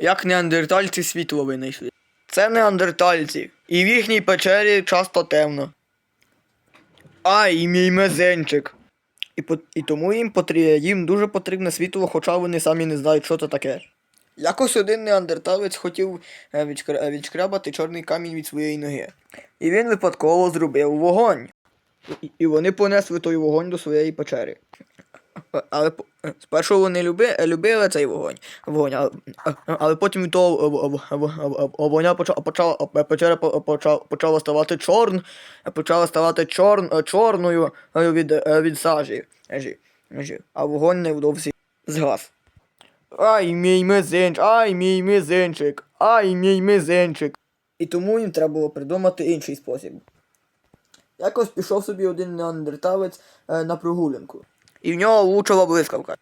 Як неандертальці світло винайшли. Це неандертальці, і в їхній печері часто темно. Ай, мій мезенчик. І, по- і тому їм, потрі... їм дуже потрібне світло, хоча вони самі не знають, що це таке. Якось один неандерталець хотів е, відшкр... е, відшкрябати чорний камінь від своєї ноги. І він випадково зробив вогонь. І, і вони понесли той вогонь до своєї печери. Але спершу вони люби, любили цей вогонь, вогонь але, але потім від того вогня почала, почала, ставати чорн, почала ставати чорн, чорною е, від, е, від сажі, Жі, жі. а вогонь невдовзі згас. Ай, мій мизинчик, ай, мій мизинчик, ай, мій мизинчик. І тому їм треба було придумати інший спосіб. Якось пішов собі один неандерталець е, на прогулянку. І в нього влучила блискавка.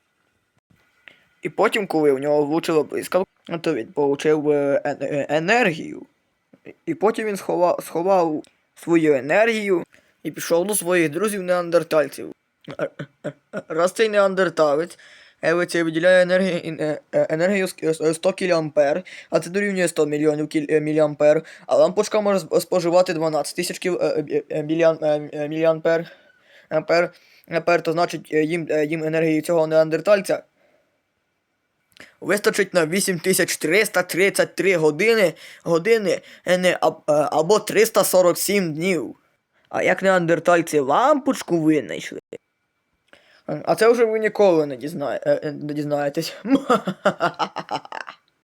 І потім, коли в нього влучила блискавка, то він отримав е, е- е- енергію. І потім він сховав, сховав свою енергію і пішов до своїх друзів неандертальців. Раз цей неандерталець це виділяє енергію, е, е, енергію е, 100 кіліампер, а це дорівнює 100 мільйонів міліампер, а лампочка може споживати 12 тисяч міліампер. Ампер, ампер, то значить е, їм, е, їм енергії цього неандертальця вистачить на 8333 години, години е, не, або 347 днів. А як неандертальці лампочку винайшли? А це вже ви ніколи не, дізнає, е, не дізнаєтесь.